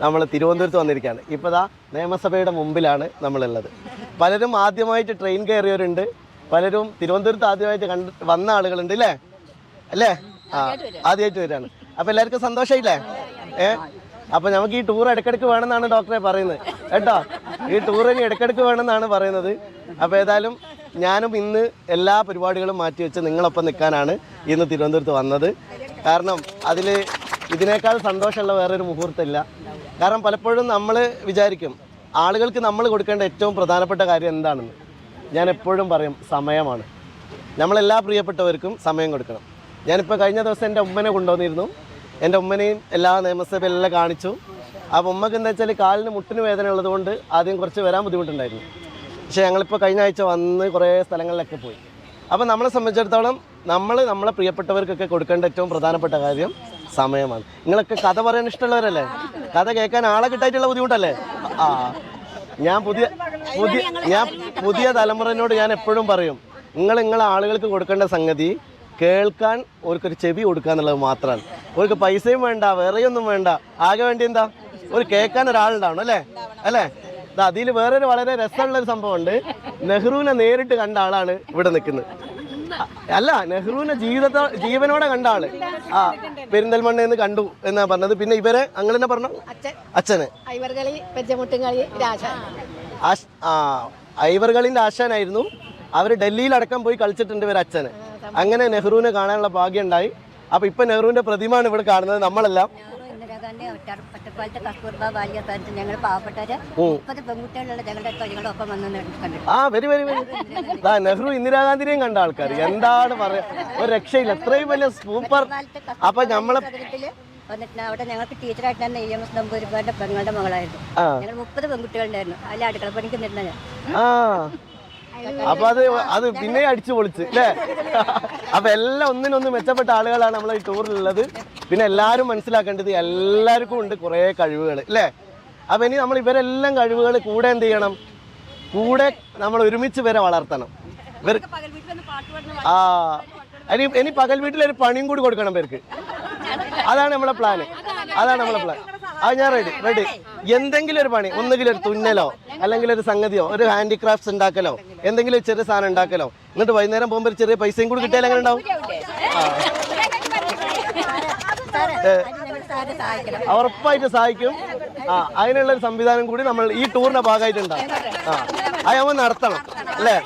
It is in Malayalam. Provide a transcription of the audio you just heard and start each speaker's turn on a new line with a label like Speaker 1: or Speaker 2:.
Speaker 1: നമ്മൾ തിരുവനന്തപുരത്ത് വന്നിരിക്കുകയാണ്. ഇപ്പോൾ ദാ നിയമസഭയുടെ മുമ്പിലാണ് നമ്മളുള്ളത്. പലരും ആദ്യമായിട്ട് ട്രെയിൻ കയറിയവരുണ്ട്. പലരും തിരുവനന്തപുരത്ത് ആദ്യമായിട്ട് കണ്ട് വന്ന ആളുകളുണ്ട് അല്ലേ അല്ലേ? ആ ആദ്യമായിട്ട് വരികയാണ്. അപ്പോൾ എല്ലാവർക്കും സന്തോഷമായില്ലേ? ഏ? അപ്പോൾ നമുക്ക് ഈ ടൂർ ഇടയ്ക്കിടയ്ക്ക് വേണമെന്നാണ് ഡോക്ടറെ പറയുന്നത്. കേട്ടോ? ഈ ടൂർ ഇനി ഇടയ്ക്കിടയ്ക്ക് വേണമെന്നാണ് പറയുന്നത്. അപ്പോൾ ഏതായാലും ഞാനും ഇന്ന് എല്ലാ പരിപാടികളും മാറ്റി വെച്ച് നിങ്ങളൊപ്പം നിൽക്കാനാണ് ഇന്ന് തിരുവനന്തപുരത്ത് വന്നത്. കാരണം അതിൽ ഇതിനേക്കാൾ സന്തോഷമുള്ള വേറൊരു മുഹൂർത്തമില്ല. കാരണം പലപ്പോഴും നമ്മൾ വിചാരിക്കും ആളുകൾക്ക് നമ്മൾ കൊടുക്കേണ്ട ഏറ്റവും പ്രധാനപ്പെട്ട കാര്യം എന്താണെന്ന്. ഞാൻ എപ്പോഴും പറയും സമയമാണ്. നമ്മളെല്ലാ പ്രിയപ്പെട്ടവർക്കും സമയം കൊടുക്കണം. ഞാനിപ്പോൾ കഴിഞ്ഞ ദിവസം എന്റെ ഉമ്മനെ കൊണ്ടുവന്നിരുന്നു. എന്റെ ഉമ്മനെയും എല്ലാ നിയമസഭയിലെല്ലാം കാണിച്ചു. അപ്പോൾ ഉമ്മക്ക് എന്താ വെച്ചാൽ കാലിന് മുട്ടിന് വേദന ഉള്ളതുകൊണ്ട് ആദ്യം കുറച്ച് വരാൻ ബുദ്ധിമുട്ടുണ്ടായിരുന്നു. പക്ഷേ ഞങ്ങളിപ്പോൾ കഴിഞ്ഞ ആഴ്ച വന്ന് കുറേ സ്ഥലങ്ങളിലൊക്കെ പോയി. അപ്പോൾ നമ്മളെ സംബന്ധിച്ചിടത്തോളം നമ്മൾ നമ്മളെ പ്രിയപ്പെട്ടവർക്കൊക്കെ കൊടുക്കേണ്ട ഏറ്റവും പ്രധാനപ്പെട്ട കാര്യം സമയമാണ്. നിങ്ങളൊക്കെ കഥ പറയാൻ ഇഷ്ടമുള്ളവരല്ലേ? കഥ കേൾക്കാൻ ആളെ കിട്ടായിട്ടുള്ള ബുദ്ധിമുട്ടല്ലേ? ആ. ഞാൻ പുതിയ പുതിയ ഞാൻ പുതിയ തലമുറനോട് ഞാൻ എപ്പോഴും പറയും നിങ്ങൾ നിങ്ങളെ ആളുകൾക്ക് കൊടുക്കേണ്ട സംഗതി കേൾക്കാൻ ഒരു ചെവി കൊടുക്കുക എന്നുള്ളത് മാത്രമാണ്. ഓർക്ക് പൈസയും വേണ്ട വേറെയൊന്നും വേണ്ട. ആകെ വേണ്ടി എന്താ? ഒരു കേൾക്കാൻ ഒരാളുണ്ടാവണം അല്ലേ? അല്ലേ? അതിൽ വേറൊരു വളരെ രസമുള്ള ഒരു സംഭവമുണ്ട്. നെഹ്റുവിനെ നേരിട്ട് കണ്ട ആളാണ് ഇവിടെ നിൽക്കുന്നത്. അല്ല നെഹ്റുവിനെ ജീവിതത്തെ ജീവനോടെ കണ്ട ആൾ. ആ പെരിന്തൽമണ്ണ എന്ന് കണ്ടു എന്നാ പറഞ്ഞത്. പിന്നെ ഇവരെ അങ്ങനെ തന്നെ പറഞ്ഞു?
Speaker 2: അച്ഛൻ.
Speaker 1: അച്ഛന്.
Speaker 2: ഐവർകളി പെജ്ജമുട്ടുകളി രാജ
Speaker 1: ആ ഐവർകളിന്റെ ആശാനായിരുന്നു. അവർ ഡൽഹിയിലടക്കം പോയി കളിച്ചിട്ടുണ്ട് ഇവർ അച്ഛന്. അങ്ങനെ നെഹ്റുവിനെ കാണാനുള്ള ഭാഗ്യം ഉണ്ടായി. അപ്പൊ ഇപ്പൊ നെഹ്റുവിന്റെ പ്രതിമയാണ് ഇവിടെ കാണുന്നത് നമ്മളെല്ലാം.
Speaker 3: ഇന്ദിരാഗാന്ധി ഒറ്റ- ഒറ്റപ്പാലത്തെ കസ്തൂർബ ബാല്യ ഞങ്ങൾ പാവപ്പെട്ടവര് മുപ്പത് പെൺകുട്ടികളുള്ള ഞങ്ങളുടെ ഒപ്പം വന്ന് കണ്ടു
Speaker 1: ആ വരി വരി വരി. ദാ നെഹ്റു ഇന്ദിരാഗാന്ധിനെയും കണ്ട ആൾക്കാർ എന്താണ് പറയാ? ഒരു രക്ഷയില്ല. എത്രയും വലിയ സൂപ്പർ അപ്പൊ നമ്മളെ
Speaker 3: വന്നിട്ട് അവിടെ ഞങ്ങൾക്ക് ടീച്ചറായിട്ട് തന്നെ ഇ എം എസ് നമ്പൂരിപ്പാന്റെ പെങ്ങളുടെ മകളായിരുന്നു. ഞങ്ങൾ മുപ്പത് പെൺകുട്ടികളുണ്ടായിരുന്നു. അതിൽ അടുക്കള പണിക്ക് നിന്ന ഞാൻ.
Speaker 1: അപ്പൊ അത് അത് പിന്നെ അടിച്ചു പൊളിച്ച് അല്ലേ അപ്പൊ എല്ലാം ഒന്നിനൊന്ന് മെച്ചപ്പെട്ട ആളുകളാണ് നമ്മളെ ഈ ടൂറിലുള്ളത് പിന്നെ എല്ലാവരും മനസ്സിലാക്കേണ്ടത് എല്ലാവർക്കും ഉണ്ട് കുറേ കഴിവുകൾ അല്ലേ അപ്പം ഇനി നമ്മൾ ഇവരെല്ലാം കഴിവുകൾ കൂടെ എന്ത് ചെയ്യണം? കൂടെ നമ്മൾ ഒരുമിച്ച് ഇവരെ വളർത്തണം. ഇവർ ആ ഇനി ഇനി പകൽ വീട്ടിൽ ഒരു പണിയും കൂടി കൊടുക്കണം പേർക്ക് അതാണ് നമ്മളെ പ്ലാന് അതാണ് നമ്മളെ പ്ലാൻ ആ ഞാൻ റെഡി റെഡി എന്തെങ്കിലും ഒരു പണി ഒന്നുകിൽ ഒരു തുന്നലോ അല്ലെങ്കിൽ ഒരു സംഗതിയോ ഒരു ഹാൻഡിക്രാഫ്റ്റ്സ് ഉണ്ടാക്കലോ എന്തെങ്കിലും ഒരു ചെറിയ സാധനം ഉണ്ടാക്കലോ. എന്നിട്ട് വൈകുന്നേരം പോകുമ്പോൾ ഒരു ചെറിയ പൈസയും കൂടി കിട്ടിയാൽ എങ്ങനെ ഉണ്ടാവും? ഉറപ്പായിട്ട് സഹായിക്കും. ആ അതിനുള്ള ഒരു സംവിധാനം കൂടി നമ്മൾ ഈ ടൂറിന്റെ ഭാഗമായിട്ടുണ്ടാവും ആ അത് നമ്മൾ നടത്തണം അല്ലേ?